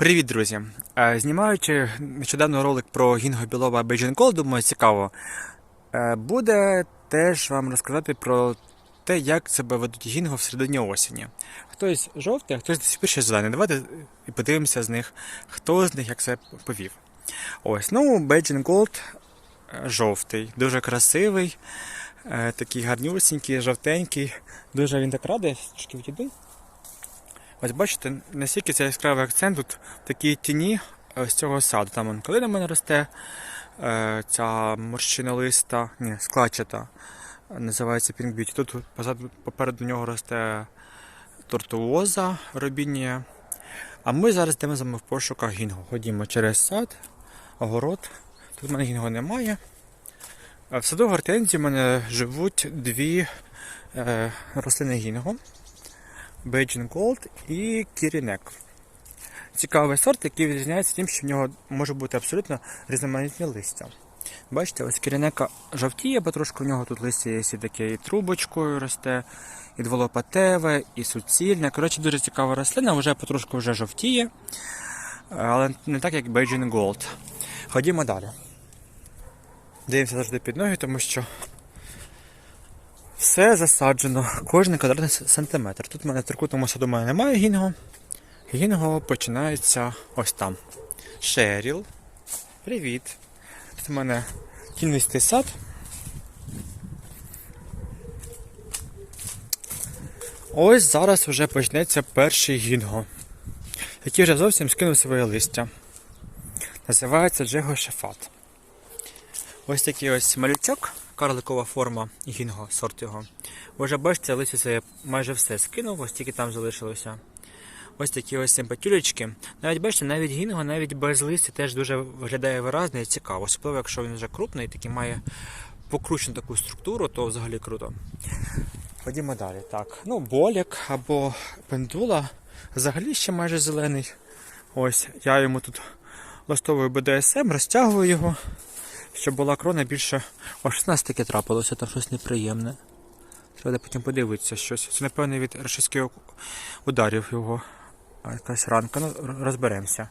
Привіт, друзі! Е, Знімаючи нещодавно ролик про Гінго Білова Beijing Gold, думаю, цікаво, е, буде теж вам розказати про те, як себе ведуть гінго в середині осені. Хтось жовтий, а хтось до сих пір ще зелений. Давайте і подивимося з них, хто з них як себе повів. Ось, ну, Beijing Gold е, жовтий, дуже красивий, такий гарнюсінький, жовтенький. Дуже він так радий, трошки відійду. Ось бачите, наскільки це яскравий акцент тут в такій тіні е, з цього саду. Там калина в мене росте, е, ця морщинолиста, ні, складчата, е, називається Pink Beauty. Тут позаду, попереду нього росте тортуоза робінія. А ми зараз йдемо з вами в пошуках гінго. Ходімо через сад, огород. Тут в мене гінго немає. В саду гортензії в мене живуть дві е, рослини гінго. Beijing Gold і Кірінек. Цікавий сорт, який відрізняється тим, що в нього може бути абсолютно різноманітні листя. Бачите, ось кірінека жовтіє, бо трошки в нього тут листя є і таке і трубочкою росте, і дволопатеве, і суцільне. Коротше, дуже цікава рослина, вже потрошку вже жовтіє, але не так, як Beijing Gold. Ходімо далі. Дивимося завжди під ноги, тому що все засаджено, кожен квадратний сантиметр. Тут в мене в трикутному саду мене немає гінго. Гінго починається ось там. Шеріл. Привіт. Тут в мене кінвістий сад. Ось зараз вже почнеться перший гінго, який вже зовсім скинув своє листя. Називається Джего Шефат. Ось такий ось малючок, карликова форма гінго, сорт його. Ви вже бачите, листя це майже все скинув, ось тільки там залишилося. Ось такі ось симпатюлечки. Навіть бачите, навіть гінго, навіть без листя теж дуже виглядає виразно і цікаво. Особливо, якщо він вже крупний, такий має покручену таку структуру, то взагалі круто. Ходімо далі. Так, ну боляк або пендула взагалі ще майже зелений. Ось я йому тут ластовую БДСМ, розтягую його щоб була крона більше. О, 16 таке трапилося, там щось неприємне. Треба потім подивитися щось. Це, напевно, від рашистських ударів його. Якась ранка. Ну, розберемося.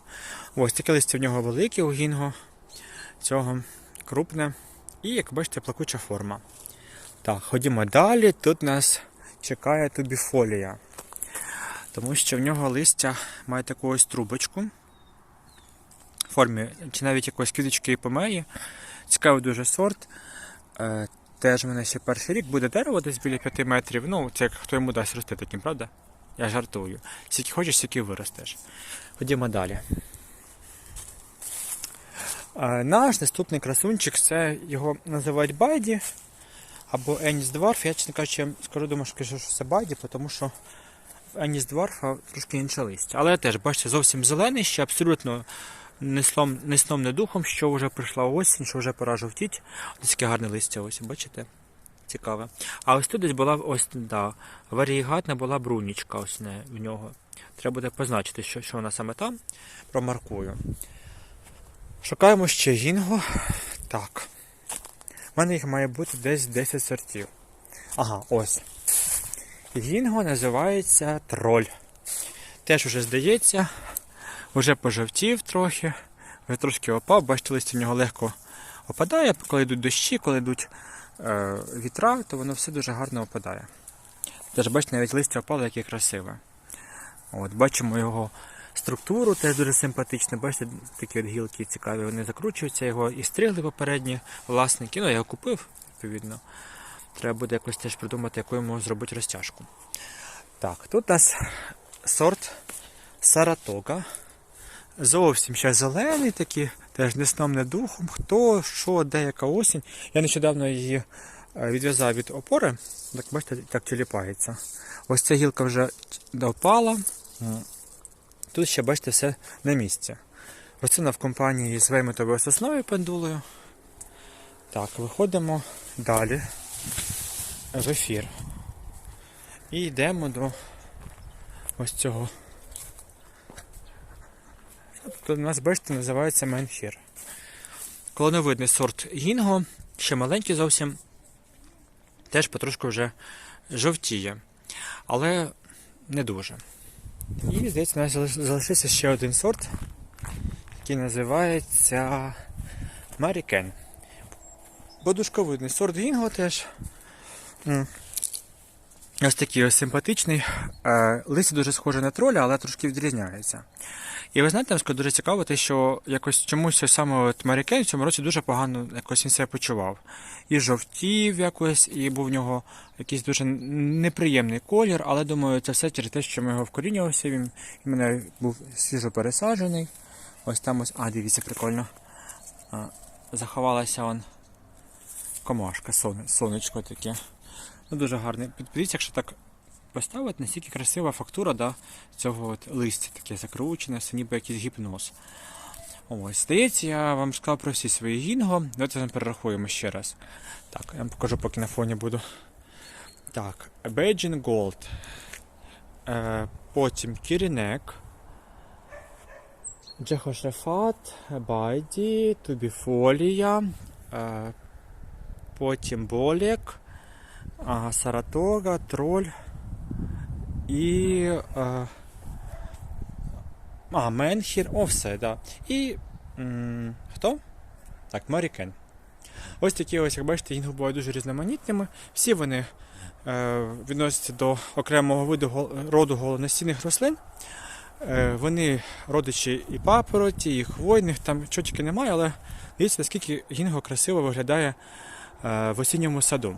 Ось таке листя в нього велике у гінго. Цього крупне. І, як бачите, плакуча форма. Так, ходімо далі. Тут нас чекає тубіфолія. Тому що в нього листя має таку ось трубочку в формі, чи навіть якоїсь квіточки помеї. Цікавий дуже сорт. Е, теж в мене ще перший рік буде дерево десь біля 5 метрів. Ну, це як хто йому дасть рости таким, правда? Я жартую. Скільки хочеш, стільки виростеш. Ходімо далі. Е, наш наступний красунчик це його називають Байді або Еніс Дварф. Я, чесно кажучи, скажу, думаю, що це Байді, тому що в Еніс Дварфа трошки інше листя. Але теж, бачите, зовсім зелений, ще абсолютно не сном, не не духом, що вже прийшла осінь, що вже пора жовтіть. Ось таке гарне листя, ось, бачите? Цікаве. А ось тут десь була ось, да, варієгатна була брунічка ось не, в нього. Треба буде позначити, що, що вона саме там. Промаркую. Шукаємо ще гінго. Так. У мене їх має бути десь 10 сортів. Ага, ось. Гінго називається троль. Теж уже здається, вже пожовтів трохи, вже трошки опав, бачите, листя в нього легко опадає, коли йдуть дощі, коли йдуть е, вітра, то воно все дуже гарно опадає. Теж бачите, навіть листя опало, яке красиве. От, бачимо його структуру, теж дуже симпатична. Бачите, такі от гілки цікаві, вони закручуються, його і стригли попередні власники. Ну, я його купив, відповідно. Треба буде якось теж придумати, яку йому зробити розтяжку. Так, тут у нас сорт Саратога. Зовсім ще зелений такий, теж не сном, не духом. Хто, що, де, яка осінь. Я нещодавно її е, відв'язав від опори. Так бачите, так тіліпається. Ось ця гілка вже допала. Тут ще, бачите, все на місці. Це в компанії з вейметовою сосною пендулою. Так, виходимо далі в ефір. І йдемо до ось цього. Тут у нас, бачите, називається менхір. Колоновидний сорт гінго, ще маленький зовсім, теж потрошку вже жовтіє, але не дуже. І, здається, у нас залишився ще один сорт, який називається Марікен. Подушковидний сорт гінго теж. Ось такий ось симпатичний. Е, Листя дуже схоже на троля, але трошки відрізняється. І ви знаєте, Мсько, дуже цікаво, те, що якось чомусь саме от Марікен в цьому році дуже погано якось він себе почував. І жовтів якось, і був в нього якийсь дуже неприємний колір, але думаю, це все через те, що ми його вкорінювався. Він в мене був свіжо пересаджений. Ось там ось. А, дивіться, прикольно. А, заховалася он комашка, сонечко таке. Ну, дуже гарний. Подивіться, якщо так поставити, настільки красива фактура да, цього от листя, таке закручене, все ніби якийсь гіпноз. Ось, здається, я вам сказав про всі свої гінго. Давайте перерахуємо ще раз. Так, я вам покажу, поки на фоні буду. Так, Beijing Gold. Е, потім Кірінек. Джехошефат, Байді, Тубіфолія. Е, потім Болек. Саратога, Троль і. А, а Менхір, о, все, да. І. М, хто? Так, Марікен. Ось такі ось, як бачите, гінги бувають дуже різноманітними. Всі вони е, відносяться до окремого виду гол- роду голонастійних рослин. Е, вони родичі і папороті, і хвойних, там чого тільки немає, але дивіться, наскільки гінго красиво виглядає е, в осінньому саду.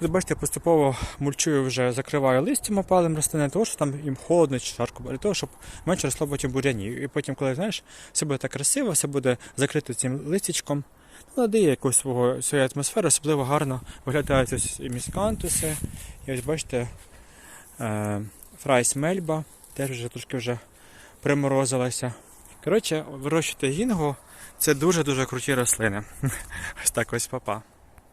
Тут бачите, поступово мульчую вже закриваю листям опалим рослини, того, що там їм холодно чи жарко, для того, щоб менше росло потім буряні. І потім, коли знаєш, все буде так красиво, все буде закрито цим листячком, ну, надає якусь свого, свою атмосферу, особливо гарно виглядають ось і міскантуси. І ось бачите, е, фрайс мельба, теж вже трошки вже приморозилася. Коротше, вирощувати гінго це дуже-дуже круті рослини. Ось так ось папа.